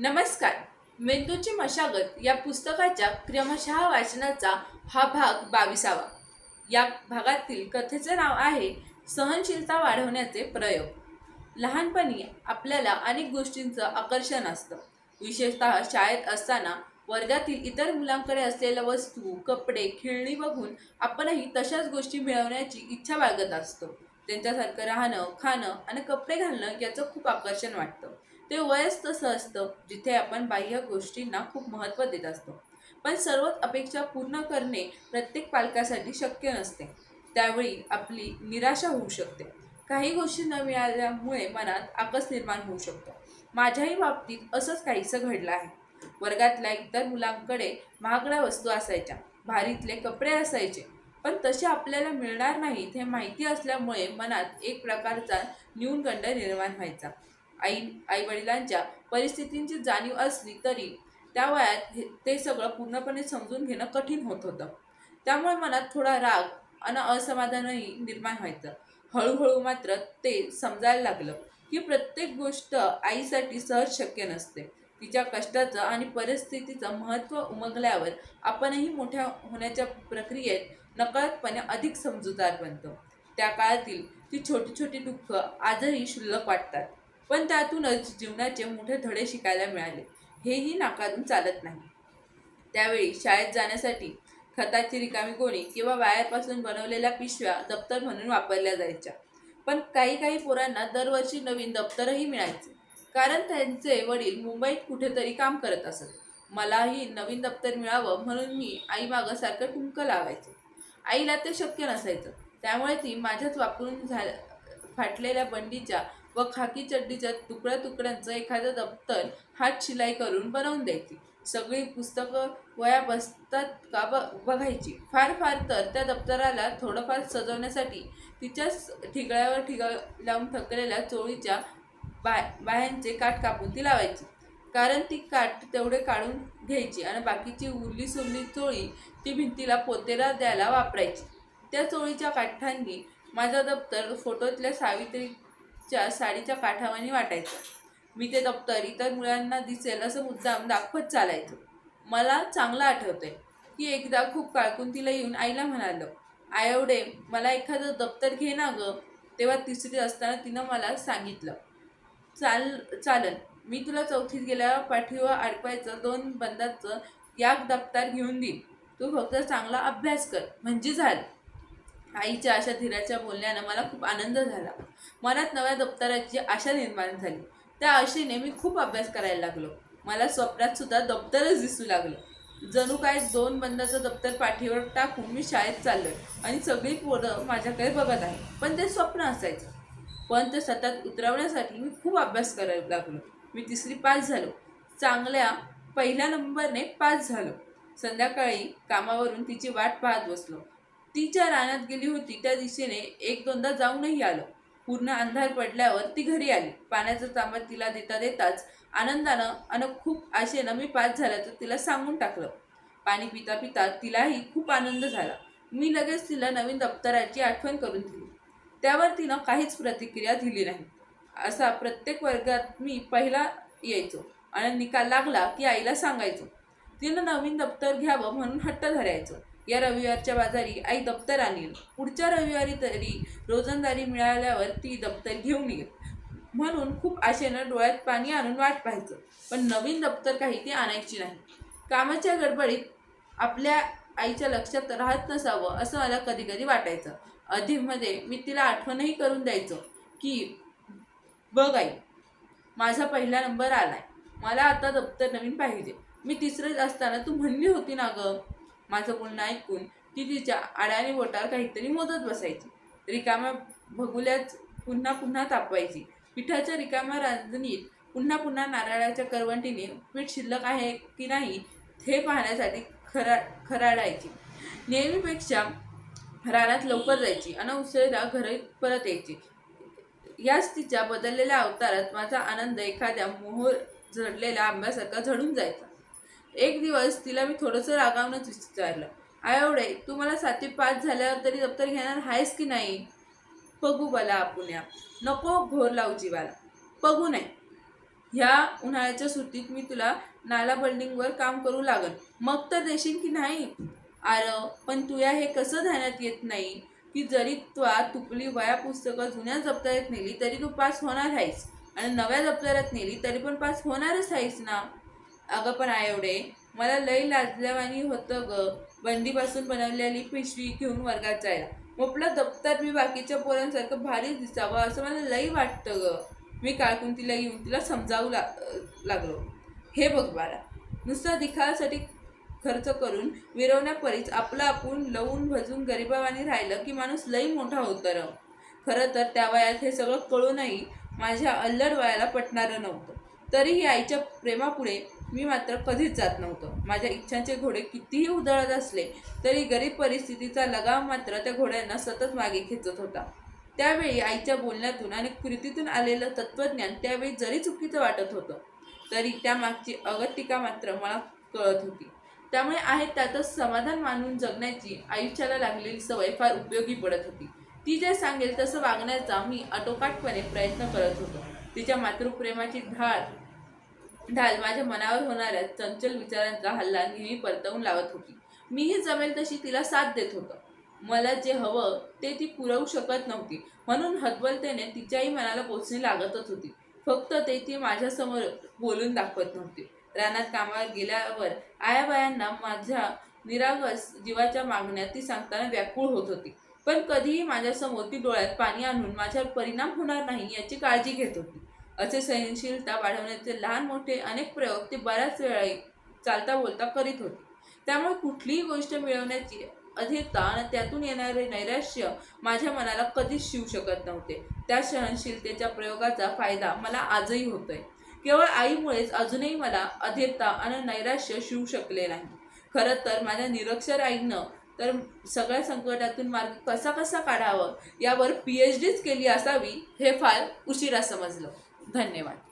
नमस्कार. मेंदूची मशागत या पुस्तकाच्या क्रमशः वाचनाचा हा भाग बाविसावा. या भागातील कथेचे नाव आहे सहनशीलता वाढवण्याचे प्रयोग लहानपणी आपल्याला अनेक गोष्टींचं आकर्षण असतं. विशेषतः शाळेत असताना वर्गातील इतर मुलांकडे असलेल्या वस्तू कपडे खेळणी बघून आपणही तशाच गोष्टी मिळवण्याची इच्छा बाळगत असतो. त्यांच्यासारखं राहणं खाणं आणि कपडे घालणं याचं खूप आकर्षण वाटतं. ते वयच तसं असतं जिथे आपण बाह्य गोष्टींना खूप महत्त्व देत असतो. पण सर्वच अपेक्षा पूर्ण करणे प्रत्येक पालकासाठी शक्य नसते. त्यावेळी आपली निराशा होऊ शकते. काही गोष्टी न मिळाल्यामुळे मनात आकस निर्माण होऊ शकतो. माझ्याही बाबतीत असंच काहीसं घडलं आहे. वर्गातल्या इतर मुलांकडे महागड्या वस्तू असायच्या भारीतले कपडे असायचे पण तसे आपल्याला मिळणार नाहीत हे माहिती असल्यामुळे मनात एक प्रकारचा न्यूनगंड निर्माण व्हायचा. आई आई वडिलांच्या परिस्थितींची जाणीव असली तरी त्या वयात हे- ते सगळं पूर्णपणे समजून घेणं कठीण होत होतं. त्यामुळे मनात थोडा राग आणि असमाधानही निर्माण व्हायचं. हळूहळू मात्र ते समजायला लागलं की प्रत्येक गोष्ट आईसाठी सहज शक्य नसते. तिच्या कष्टाचं आणि परिस्थितीचं महत्त्व उमगल्यावर आपणही मोठ्या होण्याच्या प्रक्रियेत नकळतपणे अधिक समजूतदार बनतो. त्या काळातील ती छोटी छोटी दुःख आजही क्षुल्लक वाटतात. पण त्यातूनच जीवनाचे मोठे धडे शिकायला मिळाले. हेही नाकारून चालत नाही. त्यावेळी शाळेत जाण्यासाठी खताची रिकामी गोणी किंवा वायरपासून बनवलेल्या पिशव्या दप्तर म्हणून वापरल्या जायच्या. पण काही काही पोरांना दरवर्षी नवीन दप्तरही मिळायचे. कारण त्यांचे वडील मुंबईत कुठेतरी काम करत असत. मलाही नवीन दप्तर मिळावं म्हणून मी आई मागं सारखं लावायचे. आईला ते शक्य नसायचं. त्यामुळे ती माझ्याच वापरून झा फाटलेल्या बंडीच्या व खाकी चड्डीच्या तुकड्या तुकड्यांचं एखादं दप्तर हात शिलाई करून बनवून द्यायची. सगळी पुस्तकं वया बसतात का ब बघायची. फार फार तर त्या दप्तराला थोडंफार सजवण्यासाठी तिच्याच ठिगळ्यावर ठिगळ लावून थकलेल्या चोळीच्या बाय बायांचे काठ कापून ती लावायची. कारण ती काठ तेवढे काढून घ्यायची आणि बाकीची उरली सुरली चोळी ती भिंतीला पोतेला द्यायला वापरायची. त्या चोळीच्या काठांनी माझं दप्तर फोटोतल्या च्या साडीच्या काठावानी वाटायचं. मी ते दप्तर इतर मुलांना दिसेल असं मुद्दाम दाखवत चालायचं. मला चांगलं आठवतंय. की एकदा खूप काळकून तिला येऊन आईला म्हणालं आयवडे मला एखादं दप्तर घे ना गं. तेव्हा तिसरी असताना तिनं मला सांगितलं चाल चालन. मी तुला चौथीत गेल्यावर पाठीवर अडकवायचं दोन बंदाचं याक दप्तर घेऊन देईन. तू फक्त चांगला अभ्यास कर. म्हणजे झालं. आईच्या अशा धीराच्या बोलण्यानं मला खूप आनंद झाला. मनात नव्या दप्तराची आशा निर्माण झाली. त्या आशेने मी खूप अभ्यास करायला लागलो. मला स्वप्नात सुद्धा दप्तरच दिसू लागलं. जणू काय दोन बंदाचं दप्तर पाठीवर टाकून मी शाळेत चाललोय आणि सगळी पोरं माझ्याकडे बघत आहे पण ते स्वप्न असायचं. पण ते सतत उतरवण्यासाठी मी खूप अभ्यास करायला लागलो. मी तिसरी पास झालो. चांगल्या पहिल्या नंबरने पास झालो. संध्याकाळी कामावरून तिची वाट पाहत बसलो. तिच्या रानात गेली होती त्या दिशेने एक दोनदा जाऊनही आलो. पूर्ण अंधार पडल्यावर ती घरी आली. पाण्याचा तांबा तिला देता देताच आनंदानं आणि खूप आशेनं मी पास झाल्याचं तिला सांगून टाकलं. पाणी पिता पिता तिलाही खूप आनंद झाला. मी लगेच तिला नवीन दप्तराची आठवण करून दिली. त्यावर तिनं काहीच प्रतिक्रिया दिली नाही. असा प्रत्येक वर्गात मी पहिला यायचो आणि निकाल लागला की आईला सांगायचो. तिनं नवीन दप्तर घ्यावं म्हणून हट्ट धरायचो. या रविवारच्या बाजारी आई दप्तर आणील. पुढच्या रविवारी तरी रोजंदारी मिळाल्यावर ती दप्तर घेऊन येईल. म्हणून खूप आशेनं डोळ्यात पाणी आणून वाट पाहायचं. पण नवीन दप्तर काही ती आणायची नाही. कामाच्या गडबडीत आपल्या आईच्या लक्षात राहत नसावं असं मला कधी कधी वाटायचं. अधिकमध्ये मी तिला आठवणही करून द्यायचो की बघ आई माझा पहिला नंबर आलाय. मला आता दप्तर नवीन पाहिजे. मी तिसरीत असताना तू म्हणली होती ना गं? माझं बोलणं ऐकून ती तिच्या आड्याने बोटावर काहीतरी मोजत बसायची. रिकाम्या भगुल्याच पुन्हा पुन्हा तापवायची. पिठाच्या रिकाम्या रांजणीत पुन्हा पुन्हा नारळाच्या करवंटीने पीठ शिल्लक आहे की नाही हे पाहण्यासाठी खरा खराडायची. नेहमीपेक्षा रानात लवकर जायची आणि उसळीला घरी परत यायची. याच तिच्या बदललेल्या अवतारात माझा आनंद एखाद्या मोहर झडलेल्या आंब्यासारखा झडून जायचा. एक दिवस तिला मी थोडंसं रागावूनच विचारलं आयवडे तू मला सातवी पास झाल्यावर तरी दप्तर घेणार आहेस की नाही? बघू बला आपुण्या नको घोर लावू जीवाला. बघू नाही. ह्या उन्हाळ्याच्या सुट्टीत मी तुला नाला बिल्डिंगवर काम करू लागल मग तर देशील की नाही? अरे पण तुया हे कसं ध्यानात येत नाही की जरी तुला तुपली वया पुस्तकं जुन्या दप्तरात नेली तरी तू पास होणार आहेस. आणि नव्या दप्तरात नेली तरी पण पास होणारच आहेस ना? अगं पण एवढे. मला लई लाजल्यावानी होतं ग. बंदीपासून बनवलेली पिशवी घेऊन वर्गात जायला. मोपलं दप्तर मी बाकीच्या पोरांसारखं भारीच दिसावं असं मला लई वाटतं ग. मी काळकून तिला येऊन तिला समजावू ला लागलो. हे बघ बाळा. नुसता दिखासाठी खर्च करून विरवण्यापरीच आपलं आपण लवून भजून गरिबावानी राहिलं की माणूस लई मोठा होतं र खरं तर त्या वयात हे सगळं कळूनही माझ्या अल्लड वयाला पटणारं नव्हतं. तरीही आईच्या प्रेमापुढे मी मात्र कधीच जात नव्हतं. माझ्या इच्छांचे घोडे कितीही उधळत असले तरी गरीब परिस्थितीचा लगाव मात्र त्या घोड्यांना सतत मागे खेचत होता. त्यावेळी आईच्या बोलण्यातून आणि कृतीतून आलेलं तत्त्वज्ञान त्यावेळी जरी चुकीचं वाटत होतं तरी त्यामागची अगतिका मात्र मला कळत होती. त्यामुळे आहे त्यातच समाधान मानून जगण्याची आयुष्याला लागलेली सवय फार उपयोगी पडत होती. ती जे सांगेल तसं वागण्याचा मी आटोकाटपणे प्रयत्न करत होतो. तिच्या मातृप्रेमाची ढाळ ढाल माझ्या मनावर होणाऱ्या चंचल विचारांचा हल्ला नेहमी परतवून लावत होती. मीही जमेल तशी तिला साथ देत होतो. मला जे हवं ते ती पुरवू शकत नव्हती. म्हणून हतबलतेने तिच्याही मनाला पोचणी लागतच होती. फक्त ते ती माझ्यासमोर बोलून दाखवत नव्हती. रानात कामावर गेल्यावर आयाबायांना माझ्या निरागस जीवाच्या मागण्या ती सांगताना व्याकुळ होत होती. पण कधीही माझ्यासमोर ती डोळ्यात पाणी आणून माझ्यावर परिणाम होणार नाही याची काळजी घेत होती. असे सहनशीलता वाढवण्याचे लहान मोठे अनेक प्रयोग ते बऱ्याच वेळा चालता बोलता करीत होते. त्यामुळे कुठलीही गोष्ट मिळवण्याची अधीरता आणि त्यातून येणारे नैराश्य माझ्या मनाला कधीच शिवू शकत नव्हते. त्या सहनशीलतेच्या प्रयोगाचा फायदा मला आजही होतोय. केवळ आईमुळेच अजूनही मला अधीरता आणि नैराश्य शिवू शकले नाही. खरं तर माझ्या निरक्षर आईनं तर सगळ्या संकटातून मार्ग कसा कसा काढावं यावर पी एच डीच केली असावी हे फार उशिरा समजलं. धन्यवाद.